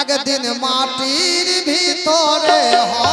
একদিন মাটির ভিতরে হয়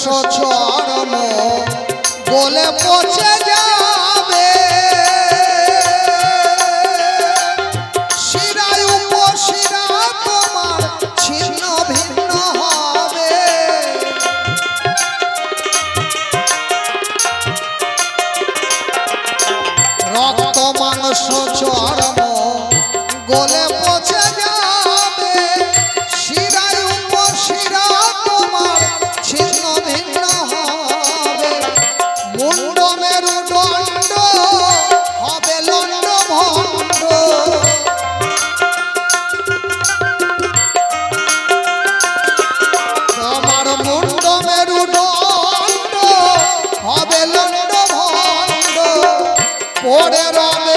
সচরণ বলে পচে যাবে। শিরায় উপশিরা তোমার ছিন্ন ভিন্ন হবে। রক্ত মাংস চরণ poderosa.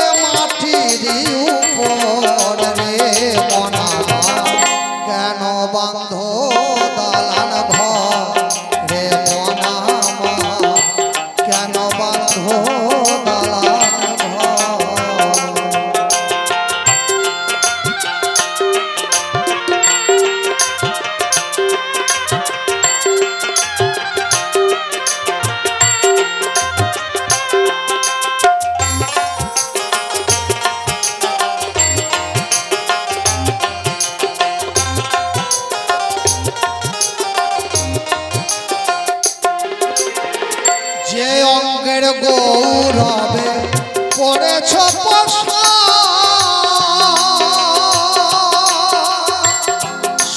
করেছ প্রশ্ন।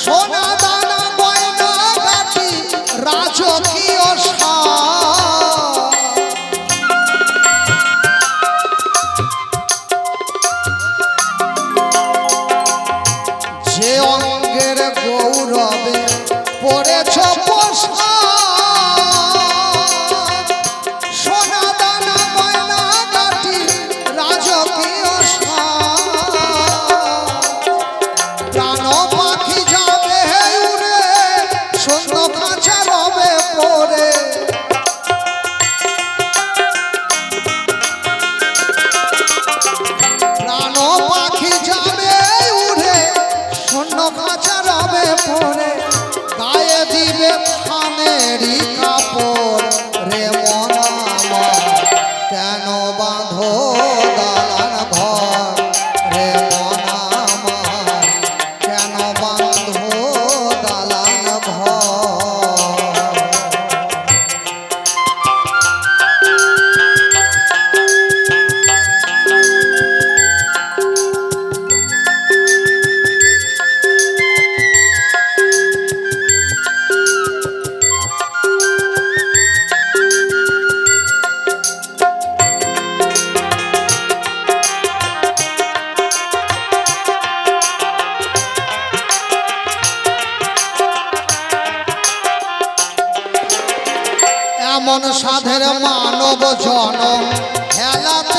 সোনা দানা গয়না গাটি রাজকীয় যে অঙ্গের গৌরবে পড়েছ পোষা সাধের মানব জন হেলাতে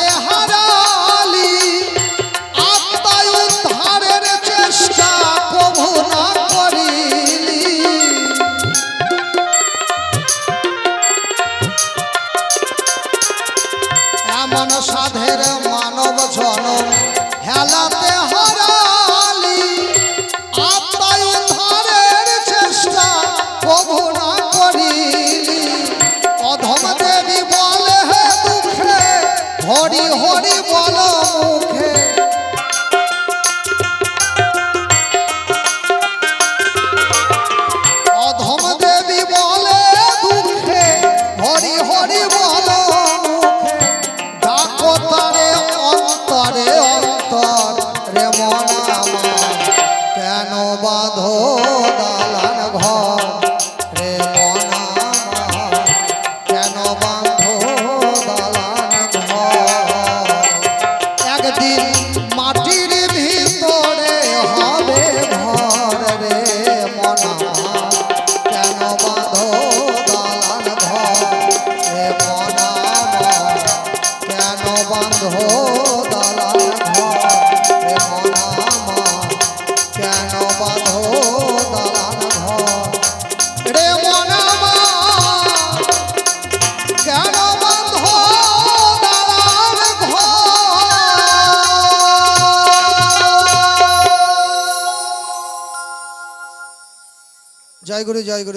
জয় গুরু জয় গুরু।